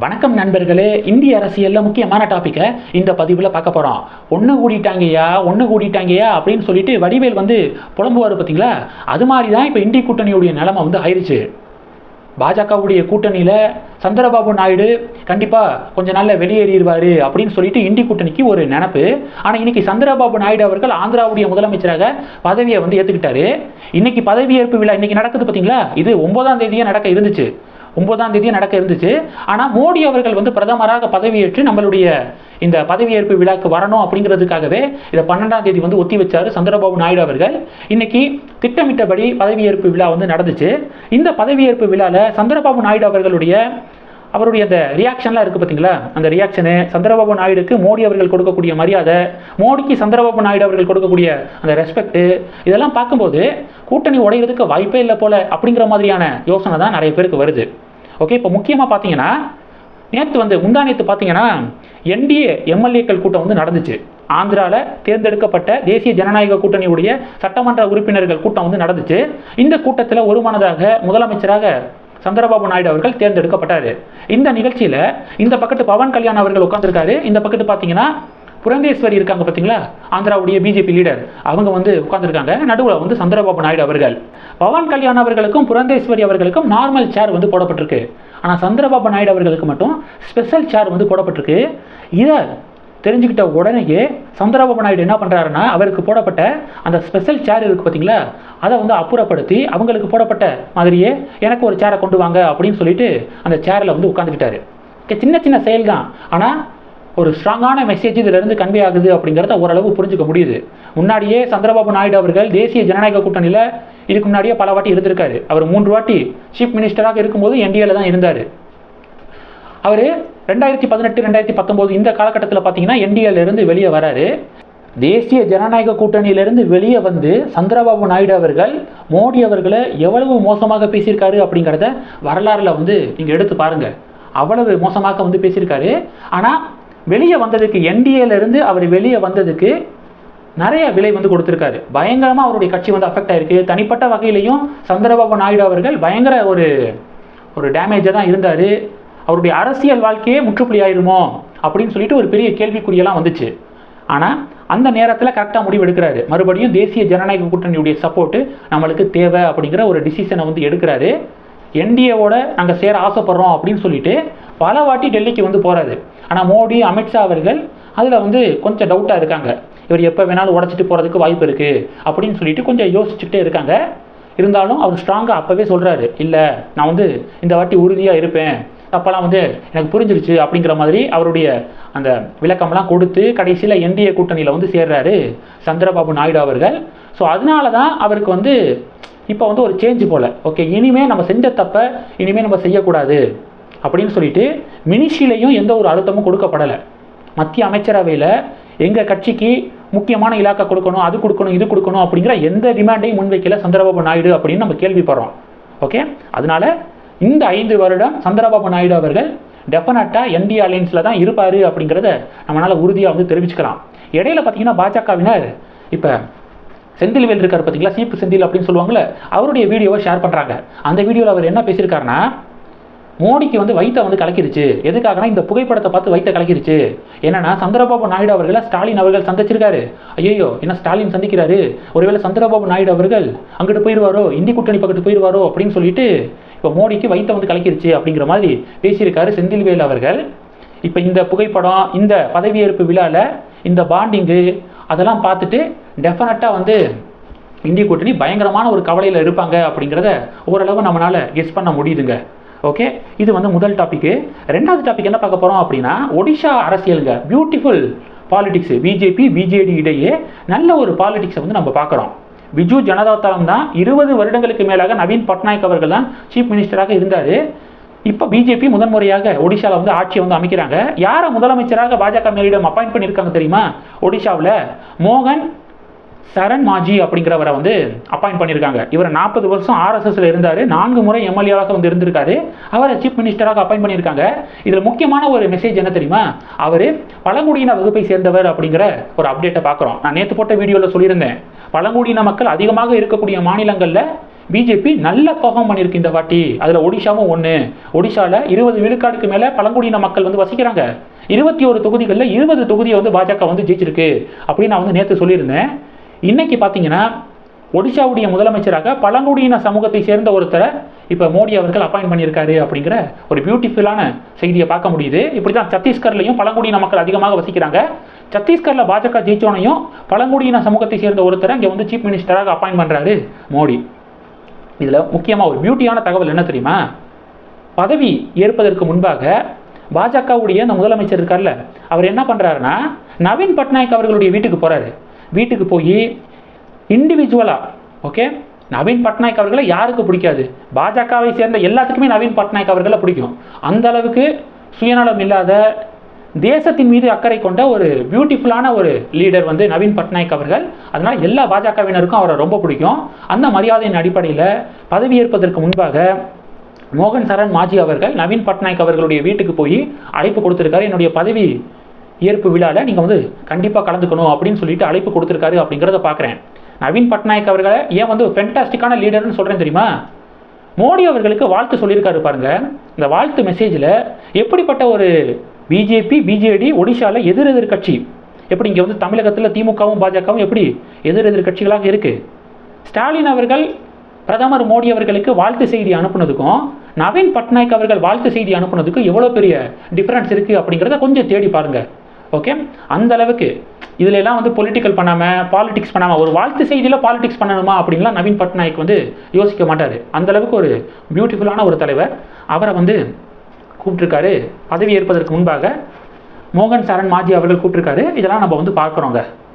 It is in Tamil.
வணக்கம் நண்பர்களே இந்திய அரசியலில் முக்கியமான டாப்பிக்கை இந்த பதிவில் பார்க்க போகிறோம் ஒன்று கூடிட்டாங்கய்யா ஒன்று கூடிட்டாங்கய்யா அப்படின்னு சொல்லிட்டு வடிவேல் வந்து புலம்புவார் பார்த்தீங்களா? அது மாதிரி தான் இப்போ இந்திய கூட்டணியுடைய நிலைமை வந்து ஆயிடுச்சு பாஜகவுடைய கூட்டணியில் சந்திரபாபு நாயுடு கண்டிப்பாக கொஞ்ச நாளில் வெளியேறிடுவார் அப்படின்னு சொல்லிட்டு இந்தி கூட்டணிக்கு ஒரு நினப்பு. ஆனால் இன்னைக்கு சந்திரபாபு நாயுடு அவர்கள் ஆந்திராவுடைய முதலமைச்சராக பதவியை வந்து ஏற்றுக்கிட்டாரு இன்னைக்கு பதவியேற்பு விழா இன்னைக்கு நடக்குது பார்த்தீங்களா? இது ஒன்பதாம் தேதியே நடக்க இருந்துச்சு. ஒன்பதாம் தேதியே நடக்க இருந்துச்சு. ஆனால் மோடி அவர்கள் வந்து பிரதமராக பதவியேற்று நம்மளுடைய இந்த பதவியேற்பு விழாக்கு வரணும் அப்படிங்கிறதுக்காகவே இதை பன்னெண்டாம் தேதி வந்து ஒத்தி வச்சார் சந்திரபாபு நாயுடு அவர்கள். இன்னைக்கு திட்டமிட்டபடி பதவியேற்பு விழா வந்து நடந்துச்சு. இந்த பதவியேற்பு விழாவில் சந்திரபாபு நாயுடு அவர்களுடைய அவருடைய அந்த ரியாக்ஷன்லாம் இருக்குது பார்த்தீங்களா அந்த ரியாக்ஷனு சந்திரபாபு நாயுடுக்கு மோடி அவர்கள் கொடுக்கக்கூடிய மரியாதை மோடிக்கு சந்திரபாபு நாயுடு அவர்கள் கொடுக்கக்கூடிய அந்த ரெஸ்பெக்ட்டு இதெல்லாம் பார்க்கும்போது கூட்டணி உடையிறதுக்கு வாய்ப்பே இல்லை போல அப்படிங்கிற மாதிரியான யோசனை தான் நிறைய பேருக்கு வருது. ஓகே இப்போ முக்கியமாக பார்த்தீங்கன்னா நேற்று வந்து முந்தா நேற்று பார்த்தீங்கன்னா என்டிஏ எம்எல்ஏக்கள் கூட்டம் வந்து நடந்துச்சு. ஆந்திராவில் தேர்ந்தெடுக்கப்பட்ட தேசிய ஜனநாயக கூட்டணியுடைய சட்டமன்ற உறுப்பினர்கள் கூட்டம் வந்து நடந்துச்சு. இந்த கூட்டத்தில் ஒருமனதாக முதலமைச்சராக சந்திரபாபு நாயுடு அவர்கள் தேர்ந்தெடுக்கப்பட்டார். இந்த நிகழ்ச்சியில் இந்த பக்கத்து பவன் கல்யாண் அவர்கள் உட்காந்துருக்காரு இந்த பக்கத்து பார்த்தீங்கன்னா புரந்தேஸ்வரி இருக்காங்க பார்த்தீங்களா ஆந்திராவுடைய பிஜேபி லீடர் அவங்க வந்து உட்காந்துருக்காங்க நடுவில் வந்து சந்திரபாபு நாயுடு அவர்கள். பவன் கல்யாண் அவர்களுக்கும் புரந்தேஸ்வரி அவர்களுக்கும் நார்மல் சேர் வந்து போடப்பட்டிருக்கு. ஆனால் சந்திரபாபு நாயுடு அவர்களுக்கு மட்டும் ஸ்பெஷல் சேர் வந்து போடப்பட்டிருக்கு. இதை தெரிஞ்சுக்கிட்ட உடனேயே சந்திரபாபு நாயுடு என்ன பண்ணுறாருன்னா அவருக்கு போடப்பட்ட அந்த ஸ்பெஷல் சேர் இருக்குது பார்த்தீங்களா அதை வந்து அப்புறப்படுத்தி அவங்களுக்கு போடப்பட்ட மாதிரியே எனக்கு ஒரு சேரை கொண்டு வாங்க அப்படின்னு சொல்லிட்டு அந்த சேரில் வந்து உட்காந்துக்கிட்டாரு சின்ன சின்ன செயல் தான். ஆனால் ஒரு ஸ்ட்ராங்கான மெசேஜ் இதிலிருந்து கன்வே ஆகுது அப்படிங்கிறத ஓரளவு புரிஞ்சுக்க முடியுது. முன்னாடியே சந்திரபாபு நாயுடு அவர்கள் தேசிய ஜனநாயக கூட்டணியில் இதுக்கு முன்னாடியே பல வாட்டி இருந்திருக்காரு. அவர் மூன்று வாட்டி சீஃப் மினிஸ்டராக இருக்கும்போது என்டிஏல தான் இருந்தார். அவர் ரெண்டாயிரத்தி பதினெட்டு ரெண்டாயிரத்தி பத்தொம்போது இந்த காலகட்டத்தில் பார்த்தீங்கன்னா என்டிஏல இருந்து வெளியே வராரு. தேசிய ஜனநாயக கூட்டணியிலிருந்து வெளியே வந்து சந்திரபாபு நாயுடு அவர்கள் மோடி அவர்களை எவ்வளவு மோசமாக பேசியிருக்காரு அப்படிங்கிறத வரலாறுல வந்து நீங்கள் எடுத்து பாருங்க. அவ்வளவு மோசமாக வந்து பேசியிருக்காரு. ஆனால் வெளியே வந்ததுக்கு என்டிஏலேருந்து அவர் வெளியே வந்ததுக்கு நிறைய விலை வந்து கொடுத்துருக்காரு. பயங்கரமாக அவருடைய கட்சி வந்து அஃபெக்ட் ஆயிருக்கு. தனிப்பட்ட வகையிலையும் சந்திரபாபு நாயுடு அவர்கள் பயங்கர ஒரு ஒரு டேமேஜாக தான் இருந்தார். அவருடைய அரசியல் வாழ்க்கையே முற்றுப்புள்ளி ஆயிருமோ அப்படின்னு சொல்லிட்டு ஒரு பெரிய கேள்விக்குறியெல்லாம் வந்துச்சு. ஆனால் அந்த நேரத்தில் கரெக்டாக முடிவு எடுக்கிறாரு. மறுபடியும் தேசிய ஜனநாயக கூட்டணியுடைய சப்போர்ட்டு நம்மளுக்கு தேவை அப்படிங்கிற ஒரு டிசிஷனை வந்து எடுக்கிறாரு. என்டிஏவோட நாங்கள் சேர ஆசைப்படுறோம் அப்படின்னு சொல்லிட்டு பல வாட்டி டெல்லிக்கு வந்து போகிறாரு ஆனால் மோடி அமித்ஷா அவர்கள் அதில் வந்து கொஞ்சம் டவுட்டாக இருக்காங்க. இவர் எப்போ வேணாலும் உடச்சிட்டு போகிறதுக்கு வாய்ப்பு இருக்குது அப்படின்னு சொல்லிட்டு கொஞ்சம் யோசிச்சுட்டே இருக்காங்க. இருந்தாலும் அவர் ஸ்ட்ராங்காக அப்போவே சொல்கிறாரு இல்லை நான் வந்து இந்த வாட்டி உறுதியாக இருப்பேன். அப்போல்லாம் வந்து எனக்கு புரிஞ்சிருச்சு அப்படிங்கிற மாதிரி அவருடைய அந்த விளக்கம்லாம் கொடுத்து கடைசியில் என்டிஏ கூட்டணியில் வந்து சேர்றாரு சந்திரபாபு நாயுடு அவர்கள். ஸோ அதனால தான் அவருக்கு வந்து இப்போ வந்து ஒரு சேஞ்ச் போல். ஓகே இனிமேல் நம்ம செஞ்ச தப்பை இனிமேல் நம்ம செய்யக்கூடாது. அப்படின்னு சொல்லிட்டு மினிஷிலையும் எந்த ஒரு அழுத்தமும் கொடுக்கப்படலை. மத்திய அமைச்சரவையில் எங்கள் கட்சிக்கு முக்கியமான இலாக்கா கொடுக்கணும் அது கொடுக்கணும் இது கொடுக்கணும் அப்படிங்கிற எந்த டிமாண்டையும் முன்வைக்கல சந்திரபாபு நாயுடு அப்படின்னு நம்ம கேள்விப்படுறோம். ஓகே அதனால இந்த ஐந்து வருடம் சந்திரபாபு நாயுடு அவர்கள் டெஃபினட்டாக என்டி அலைன்ஸில் தான் இருப்பார் அப்படிங்கிறத நம்மளால் உறுதியாக வந்து தெரிவிச்சுக்கலாம். இடையில பார்த்தீங்கன்னா பாஜகவினர் இப்போ செந்தில்வேல் இருக்கார் பார்த்தீங்களா சீப்பு செந்தில் அப்படின்னு சொல்லுவாங்கல்ல அவருடைய வீடியோவை ஷேர் பண்ணுறாங்க அந்த வீடியோவில் அவர் என்ன பேசியிருக்காருன்னா மோடிக்கு வந்து வயிற்றை வந்து கலக்கிருச்சு. எதுக்காகனா இந்த புகைப்படத்தை பார்த்து வயிற்றை கலக்கிருச்சு. என்னன்னா சந்திரபாபு நாயுடு அவர்களை ஸ்டாலின் அவர்கள் சந்திச்சிருக்காரு. ஐயோ என்ன ஸ்டாலின் சந்திக்கிறாரு? ஒருவேளை சந்திரபாபு நாயுடு அவர்கள் அங்கிட்டு போயிடுவாரோ இந்தி கூட்டணி பக்கத்து போயிடுவாரோ அப்படின்னு சொல்லிட்டு இப்போ மோடிக்கு வயிற்றை வந்து கலக்கிருச்சு அப்படிங்கிற மாதிரி பேசியிருக்காரு செந்தில்வேல் அவர்கள். இப்போ இந்த புகைப்படம் இந்த பதவியேற்பு விழாவில் இந்த பாண்டிங்கு அதெல்லாம் பார்த்துட்டு டெஃபினட்டாக வந்து இந்திய கூட்டணி பயங்கரமான ஒரு கவலையில் இருப்பாங்க அப்படிங்கிறத ஓரளவு நம்மளால் கெஸ் பண்ண முடியுதுங்க. ஓகே இது வந்து முதல் டாப்பிக்கு ரெண்டாவது டாபிக் என்ன பார்க்க போகிறோம் அப்படின்னா ஒடிஷா அரசியலுங்க. பியூட்டிஃபுல் பாலிடிக்ஸ் பிஜேபி பிஜேடி இடையே நல்ல ஒரு பாலிடிக்ஸை வந்து நம்ம பார்க்குறோம். பிஜு ஜனதா தளம் தான் இருபது வருடங்களுக்கு மேலாக நவீன் பட்நாயக் அவர்கள் தான் சீஃப் மினிஸ்டராக இருந்தார். இப்போ பிஜேபி முதன்முறையாக ஒடிஷாவில் வந்து ஆட்சியை வந்து அமைக்கிறாங்க. யாரை முதலமைச்சராக பாஜக மேலிடம் அப்பாயிண்ட் பண்ணியிருக்காங்க தெரியுமா? ஒடிஷாவில் மோகன் சரண் மாஜி அப்படிங்கிறவரை வந்து அப்பாயிண்ட் பண்ணியிருக்காங்க. இவர் நாற்பது வருஷம் ஆர்எஸ்எஸ்ல இருந்தார். நான்கு முறை எம்எல்ஏவாக வந்து இருந்திருக்காரு. அவரை சீஃப் மினிஸ்டராக அப்பாயிண்ட் பண்ணியிருக்காங்க. இதில் முக்கியமான ஒரு மெசேஜ் என்ன தெரியுமா? அவர் பழங்குடியின வகுப்பை சேர்ந்தவர் அப்படிங்கிற ஒரு அப்டேட்டை பார்க்குறோம் நான் நேற்று போட்ட வீடியோவில் சொல்லியிருந்தேன். பழங்குடியின மக்கள் அதிகமாக இருக்கக்கூடிய மாநிலங்களில் பிஜேபி நல்ல பர்ஃபார்ம் பண்ணியிருக்கு இந்த வாட்டி. அதில் ஒடிஷாவும் ஒன்று ஒடிஷாவில் இருபது விழுக்காடுக்கு மேலே பழங்குடியின மக்கள் வந்து வசிக்கிறாங்க. இருபத்தி ஒரு தொகுதிகளில் இருபது தொகுதியை வந்து பாஜக வந்து ஜெயிச்சிருக்கு. அப்படின்னு நான் வந்து நேற்று சொல்லியிருந்தேன். இன்னைக்கு பார்த்தீங்கன்னா ஒடிஷாவுடைய முதலமைச்சராக பழங்குடியின சமூகத்தை சேர்ந்த ஒருத்தரை இப்போ மோடி அவர்கள் அப்பாயிண்ட் பண்ணியிருக்காரு அப்படிங்கிற ஒரு பியூட்டிஃபுல்லான செய்தியை பார்க்க முடியுது. இப்படி தான் சத்தீஸ்கர்லையும் பழங்குடியின மக்கள் அதிகமாக வசிக்கிறாங்க. சத்தீஸ்கரில் பாஜக ஜெயிச்சோனையும் பழங்குடியின சமூகத்தை சேர்ந்த ஒருத்தரை இங்கே வந்து சீஃப் மினிஸ்டராக அப்பாயிண்ட் பண்ணுறாரு மோடி. இதில் முக்கியமாக ஒரு பியூட்டியான தகவல் என்ன தெரியுமா? பதவி ஏற்பதற்கு முன்பாக பாஜகவுடைய அந்த முதலமைச்சர் இருக்கார்ல அவர் என்ன பண்ணுறாருன்னா நவீன் பட்நாயக் அவர்களுடைய வீட்டுக்கு போகிறாரு வீட்டுக்கு போய் இண்டிவிஜுவலாக ஓகே நவீன் பட்நாயக் அவர்களை யாருக்கு பிடிக்காது? பாஜகவை சேர்ந்த எல்லாத்துக்குமே நவீன் பட்நாயக் அவர்களை பிடிக்கும். அந்த அளவுக்கு சுயநலம் இல்லாத தேசத்தின் மீது அக்கறை கொண்ட ஒரு பியூட்டிஃபுல்லான ஒரு லீடர் வந்து நவீன் பட்நாயக் அவர்கள். அதனால் எல்லா பாஜகவினருக்கும் அவரை ரொம்ப பிடிக்கும். அந்த மரியாதையின் அடிப்படையில் பதவியேற்பதற்கு முன்பாக மோகன் சரண் மாஜி அவர்கள் நவீன் பட்நாயக் அவர்களுடைய வீட்டுக்கு போய் அழைப்பு கொடுத்துருக்காரு. என்னுடைய பதவி ஏற்பு விழாவில் நீங்கள் வந்து கண்டிப்பாக கலந்துக்கணும் அப்படின்னு சொல்லிட்டு அழைப்பு கொடுத்துருக்காரு அப்படிங்கிறத பார்க்குறேன் நவீன் பட்நாயக் அவர்களை ஏன் வந்து ஃபென்டாஸ்டிக்கான லீடர்னு சொல்கிறேன் தெரியுமா? மோடி அவர்களுக்கு வாழ்த்து சொல்லியிருக்காரு பாருங்க. இந்த வாழ்த்து மெசேஜில் எப்படிப்பட்ட ஒரு பிஜேபி பிஜேடி ஒடிஷாவில் எதிர் எதிர் கட்சி எப்படி இங்கே வந்து தமிழகத்தில் திமுகவும் பாஜகவும் எப்படி எதிர் எதிர் கட்சிகளாக இருக்குது ஸ்டாலின் அவர்கள் பிரதமர் மோடி அவர்களுக்கு வாழ்த்து செய்தி அனுப்புனதுக்கும் நவீன் பட்நாயக் அவர்கள் வாழ்த்து செய்தி அனுப்புனதுக்கும் எவ்வளோ பெரிய டிஃப்ரென்ஸ் இருக்குது அப்படிங்கிறத கொஞ்சம் தேடி பாருங்கள் ஓகே அந்த அளவுக்கு. இதுல எல்லாம் வந்து பொலிட்டிக்கல் பண்ணாமல் பாலிடிக்ஸ் பண்ணாமல் ஒரு வாழ்த்து செய்தியில் பாலிடிக்ஸ் பண்ணணுமா அப்படின்லாம் நவீன் பட்நாயக் வந்து யோசிக்க மாட்டார். அந்த அளவுக்கு ஒரு பியூட்டிஃபுல்லான ஒரு தலைவர். அவரை வந்து கூப்பிட்டுருக்காரு. பதவி ஏற்பதற்கு முன்பாக மோகன் சரண் மாஜி அவர்கள் கூப்பிட்டுருக்காரு. இதெல்லாம் நம்ம வந்து பார்க்குறோங்க.